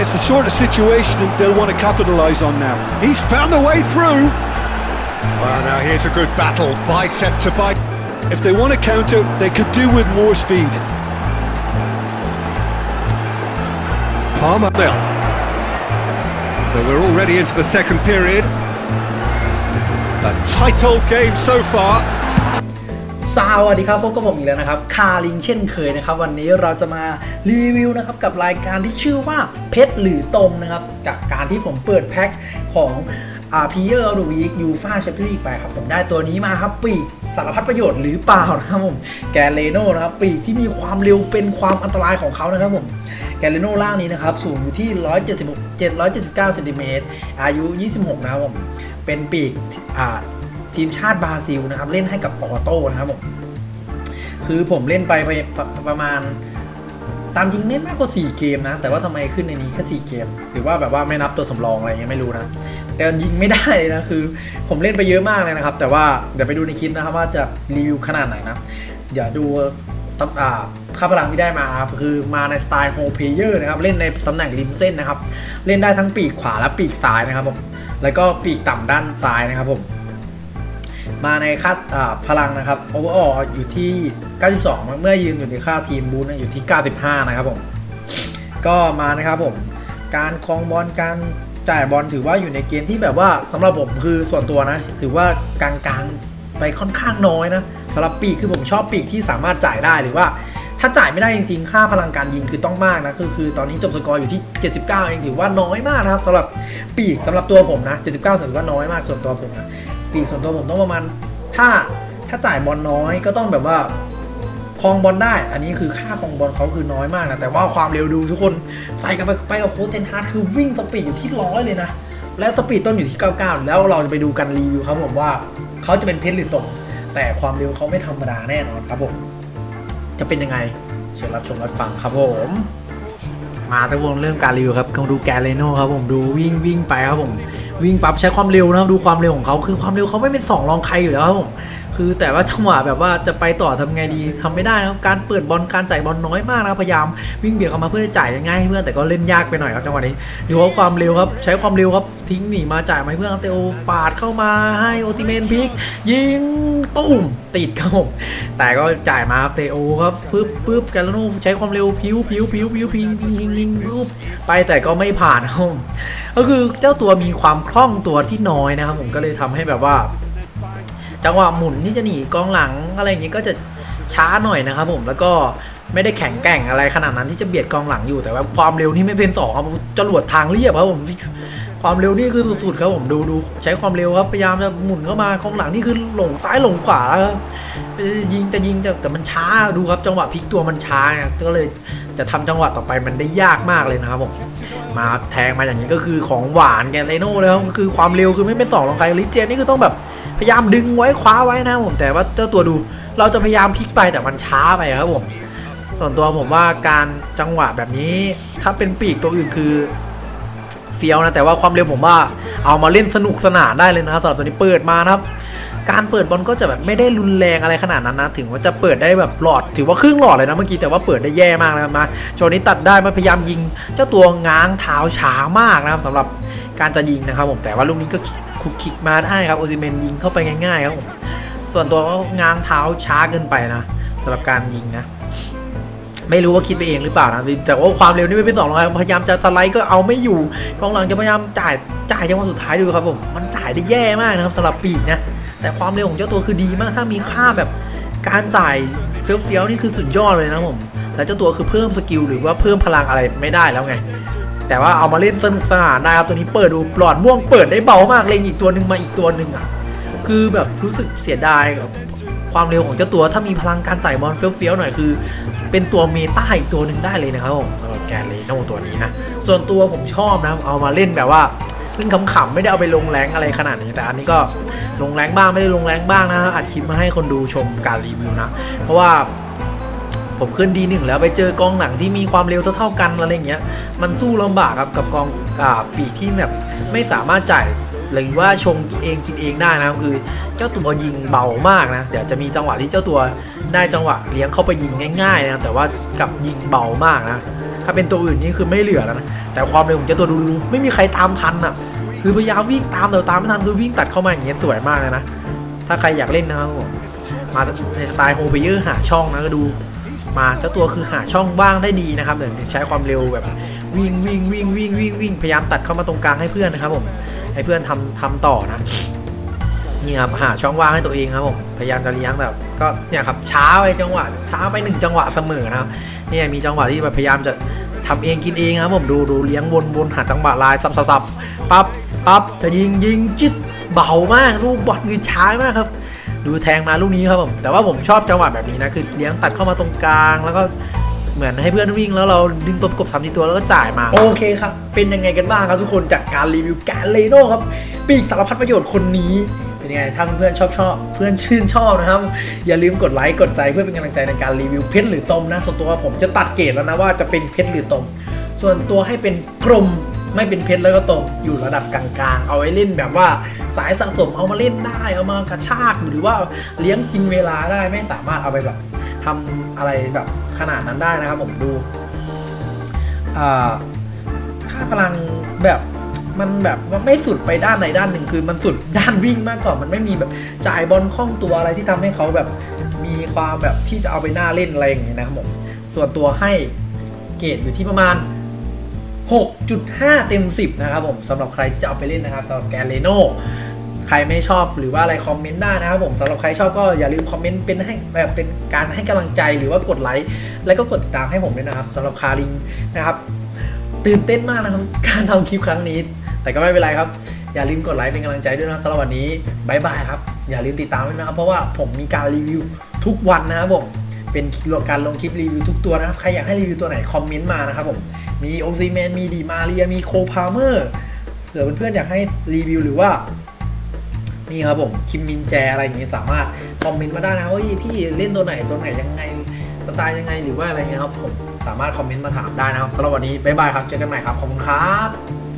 It's the sort of situation that they'll want to capitalise on now. He's found a way through. Well, now here's a good battle, bicep to bicep. If they want to counter, they could do with more speed. Palmer nil. So we're already into the second period. A tight old game so far. สวัสดีครับพบกับผมอีกแล้วนะครับคาลิงเช่นเคยนะครับ วันนี้เราจะมารีวิวนะครับกับรายการที่ชื่อว่าเพชรหรือตมนะครับจากการที่ผมเปิดแพ็คของอาพีเออร์ออฟวีคยูฟาแชมเปี้ยนลีกไปครับผมได้ตัวนี้มาครับปีกสารพัดประโยชน์หรือเปล่านะครับผมแกเลโนนะครับปีกที่มีความเร็วเป็นความอันตรายของเขานะครับผมแกเลโน่ล่างนี้นะครับสูงอยู่ที่ 176 779เซนติเมตรอายุ 26 นะครับผมเป็นปีกอ่า ทีมชาติบราซิลนะครับ เล่นให้กับปอโต้นะครับผมคือผมเล่นไปไปประประมาณตามจริงเล่นมากกว่า 4 เกมนะ แต่ว่าทำไมขึ้นในนี้แค่4เกม หรือว่าแบบว่าไม่นับตัวสำรองอะไรเงี้ยไม่รู้นะ แต่ยิงไม่ได้นะคือ ผมเล่นไปเยอะมากเลยนะครับ แต่ว่าเดี๋ยวไปดูในคลิปนะครับว่าจะรีวิวขนาดไหนนะ เดี๋ยวดูตำอ่าค่าพลังที่ได้มาครับคือมาในสไตล์โฮเพเยอร์นะครับ เล่นในตำแหน่งริมเส้นนะครับ เล่นได้ทั้งปีกขวาและปีกซ้ายนะครับผมแล้วก็ปีกต่ำด้านซ้ายนะครับผม มาในค่าพลังนะครับโอเวอร์อออยู่ที่ 92 เมื่อยืนอยู่ในค่าทีมบูนอยู่ที่ 95 นะครับผม ก็มานะครับผม การคลองบอลการจ่ายบอลถือว่าอยู่ในเกณฑ์ที่แบบว่าสำหรับผมคือส่วนตัวนะ ถือว่ากลางๆไปค่อนข้างน้อยนะสำหรับปีกคือผมชอบปีกที่สามารถจ่ายได้หรือว่าถ้าจ่ายไม่ได้จริงๆ ค่าพลังการยิงคือต้องมากนะคือคือตอนนี้จบสกอร์อยู่ที่ 79 เองถือว่าน้อยมากนะครับสำหรับปีกสำหรับตัวผมนะ 79ถือว่าน้อยมากส่วนตัวผมนะ ปีกส่วนตัวผมต้องประมาณ ถ้าถ้าจ่ายบอลน้อยก็ต้องแบบว่าคลองบอลได้ อันนี้คือค่าคลองบอลเขาคือน้อยมากนะ แต่ว่าความเร็วดูทุกคนใส่กันไปไปกับโค้ชเทนฮาร์ดคือวิ่งสปีดอยู่ที่ร้อยเลยนะ และสปีดต้นอยู่ที่ 99 แล้วเราจะไปดูกันรีวิวครับผมว่าเขาจะเป็นเพชรหรือตก แต่ความเร็วเขาไม่ธรรมดาแน่นอนครับผม จะเป็นยังไงเชิญรับชมรับฟังครับผม มาทุกคนเริ่มการรีวิวครับก็ดูแกเรโน่ครับผมดูวิ่งวิ่งไปครับผม วิ่งปั๊บใช้ความเร็วนะครับดูความเร็วของเขาคือความเร็วเขาไม่เป็นสองรองใครอยู่แล้วครับผมคือแต่ว่าจังหวะแบบว่าจะไปต่อทำไงดีทำไม่ได้ครับการเปิดบอลการจ่ายบอลน้อยมากนะพยายามวิ่งเบียดเข้ามาเพื่อจะจ่ายง่ายให้เพื่อนแต่ก็เล่นยากไปหน่อยครับจังหวะนี้ดูว่าความเร็วครับใช้ความเร็วครับทิ้งหนีมาจ่ายมาให้เพื่อนเตโอปาดเข้ามาให้โอติเมนพิก ยิงตุ้มติดครับผมแต่ก็จ่ายมาครับเตโอครับปึ๊บปึ๊บแกลโนใช้ความเร็วพิ้วพิ้วพิ้วพิ้วพิงพิงพิงพิงปุ๊บไปแต่ก็ไม่ผ่านครับก็คือเจ้าตัวมีความคล่องตัวที่น้อยนะครับ ผมก็เลยทำให้แบบว่า จังหวะหมุนที่จะหนีกองหลังอะไรอย่างงี้ก็จะช้าหน่อยนะครับ ผมแล้วก็ไม่ได้แข็งแกร่งอะไรขนาดนั้นที่จะเบียดกองหลังอยู่แต่ว่าความเร็วที่ไม่เป็นสองครับจรวดทางเรียบครับผมความเร็วนี่คือสุดๆครับผมดูดูใช้ความเร็วครับพยายามจะหมุนเข้ามากองหลังนี่คือหลงซ้ายหลงขวาแล้วครับยิงจะยิงแต่แต่มันช้าดูครับจังหวะพลิกตัวมันช้าก็เลยจะทำจังหวะต่อไปมันได้ยากมากเลยนะครับผม มาแทงมาอย่างนี้ก็คือของหวานแกเลโน่เลยครับคือความเร็วคือไม่เป็นสองรองใครลิเจนนี่คือต้องแบบพยายามดึงไว้คว้าไว้นะผมแต่ว่าเจ้าตัวดูเราจะพยายามพลิกไปแต่มันช้าไปครับผมส่วนตัวผมว่าการจังหวะแบบนี้ ถ้าเป็นปีกตัวอื่นคือเฟี้ยวนะแต่ว่าความเร็วผมว่าเอามาเล่นสนุกสนานได้เลยนะครับสำหรับตัวนี้เปิดมานะครับ การเปิดบอลก็จะแบบไม่ได้รุนแรงอะไรขนาดนั้นนะ ถึงว่าจะเปิดได้แบบหลอด ถือว่าครึ่งหลอดเลยนะเมื่อกี้แต่ว่าเปิดได้แย่มากนะมาโจนี้ตัดได้มาพยายามยิง เจ้าตัวง้างเท้าช้ามากนะครับสำหรับการจะยิงนะครับผมแต่ว่าลูกนี้ก็คุกคิกมาได้ครับโอซิเมนยิงเข้าไปง่ายๆครับผมส่วนตัวก็ง้างเท้าช้าเกินไปนะสำหรับการยิงนะ ไม่รู้ว่าคิดไปเองหรือเปล่านะแต่ว่าความเร็วนี่ไม่เป็นสองรองใครพยายามจะสไลด์ก็เอาไม่อยู่กองหลังจะพยายามจ่ายจ่ายจังหวะสุดท้ายดูครับผมมันจ่ายได้แย่มากนะครับสำหรับปีกนะแต่ความเร็วของเจ้าตัวคือดีมากถ้ามีค่าแบบการจ่ายเฟี้ยวๆนี่คือสุดยอดเลยนะผมแล้วเจ้าตัวคือเพิ่มสกิลหรือว่าเพิ่มพลังอะไรไม่ได้แล้วไง แต่ว่าเอามาเล่นสนุกสนานได้ครับตัวนี้เปิดดูหลอดม่วงเปิดได้เบามากเลยอีกตัวหนึ่งมาอีกตัวหนึ่งอะคือแบบรู้สึกเสียดายกับ ความเร็วของเจ้าตัวถ้ามีพลังการจ่ายบอลเฟี้ยวๆหน่อยคือ เป็นตัวเมตาอีกตัวหนึ่งได้เลยนะครับผมสำหรับแกเลโนตัวนี้นะส่วนตัวผมชอบนะเอามาเล่นแบบว่าเล่นขำๆไม่ได้เอาไปลงแรงอะไรขนาดนี้แต่อันนี้ก็ลงแรงบ้างไม่ได้ลงแรงบ้างนะอัดคลิปมาให้คนดูชมการรีวิวนะ เพราะว่าผมขึ้นดีหนึ่งแล้วไปเจอกองหนังที่มีความเร็วเท่าๆกันอะไรเงี้ย มันสู้ลำบากครับกับกองอปีที่แบบไม่สามารถจ่าย หรือว่าชงเองกินเองได้นะครับคือ เจ้าตัวยิงเบามากนะเดี๋ยวจะมีจังหวะที่เจ้าตัวได้จังหวะเลี้ยงเข้าไปยิงง่ายๆนะแต่ว่ากับยิงเบามากนะถ้าเป็นตัวอื่นนี่คือไม่เหลือแล้วนะแต่ความเร็วของเจ้าตัวดูดูไม่มีใครตามทันอะคือพยายามวิ่งตามแต่ตามไม่ทันคือวิ่งตัดเข้ามาอย่างเงี้ยสวยมากเลยนะถ้าใครอยากเล่นนะครับผมมาในสไตล์โฮเบเยอร์หาช่องนะก็ดูมาเจ้าตัวคือหาช่องว่างได้ดีนะครับเหมือนใช้ความเร็วแบบวิ่งวิ่งวิ่งวิ่งวิ่งวิ่งพยายามตัดเข้ามาตรงกลางให้เพื่อนนะครับผม ให้เพื่อนทำทำต่อนะเนี่ยครับหาช่องว่างให้ตัวเองครับผมพยายามจะเลี้ยงแต่ก็เนี่ยครับช้าไปจังหวะช้าไปหนึ่งจังหวะเสมอนะครับเนี่ยมีจังหวะที่แบบพยายามจะทำเองกินเองครับผมดูดูเลี้ยงวนวนหาจังหวะลายซับซับซับปั๊บปั๊บจะยิงยิงจิตเบามากลูกบอลคือช้ามากครับ ดูแทงมาลูกนี้ครับผมแต่ว่าผมชอบจังหวะแบบนี้นะคือเลี้ยงตัดเข้ามาตรงกลางแล้วก็ เหมือนให้เพื่อนวิ่งแล้วเราดึงตัวประกบสามทีตัวแล้วก็จ่ายมา โอเคครับ เป็นยังไงกันบ้างครับทุกคนจากการรีวิวแกนเลโน่ครับ ปีกสารพัดประโยชน์คนนี้ เป็นยังไงถ้าเพื่อนชอบชอบเพื่อนชื่นชอบนะครับ อย่าลืมกดไลค์กดใจเพื่อเป็นกำลังใจในการรีวิวเพชรหรือตมนะส่วนตัวผมจะตัดเกรดแล้วนะว่าจะเป็นเพชรหรือตม ส่วนตัวให้เป็นกลมไม่เป็นเพชรแล้วก็ตมอยู่ระดับกลางๆ เอาไว้เล่นแบบว่าสายสะสมเอามาเล่นได้ เอามากระชากหรือว่าเลี้ยงกินเวลาได้ไม่สามารถเอาไปแบบ ทำอะไรแบบขนาดนั้นได้นะครับผมดูค่าพลังแบบมันแบบว่าไม่สุดไปด้านใดด้านหนึ่งคือมันสุดด้านวิ่งมากกว่ามันไม่มีแบบจ่ายบอลคล่องตัวอะไรที่ทำให้เขาแบบมีความแบบที่จะเอาไปหน้าเล่นอะไรอย่างเงี้ยนะครับผมส่วนตัวให้เกรดอยู่ที่ประมาณ 6.5 เต็ม 10 นะครับผมสำหรับใครที่จะเอาไปเล่นนะครับสำหรับแกนเลโน ใครไม่ชอบหรือว่าอะไรคอมเมนต์ได้นะครับผมสำหรับใครชอบก็อย่าลืมคอมเมนต์เป็นให้แบบเป็นการให้กำลังใจหรือว่ากดไลค์แล้วก็กดติดตามให้ผมด้วยนะครับสำหรับคาริงนะครับ ตื่นเต้นมากนะครับ การทำคลิปครั้งนี้ แต่ก็ไม่เป็นไรครับ อย่าลืมกดไลค์เป็นกำลังใจด้วยนะสำหรับวันนี้บายบายครับ อย่าลืมติดตามด้วยนะครับ เพราะว่าผมมีการรีวิวทุกวันนะครับผมเป็นการลงคลิปรีวิวทุกตัวนะครับ ใครอยากให้รีวิวตัวไหนคอมเมนต์มานะครับผม มีโอซีแมน มีดีมาเรียมีโคพาเมอร์เผื่อเพื่อนๆอยากให้รีวิวหรือว่า นี่ครับผมคิมมินแจอะไรอย่างงี้สามารถคอมเมนต์มาได้นะว่าพี่เล่นตัวไหนตัวไหนยังไงสไตล์ยังไงหรือว่าอะไรเงี้ยครับผมสามารถคอมเมนต์มาถามได้นะครับสำหรับวันนี้บ๊ายบายครับเจอกันใหม่ครับขอบคุณครับ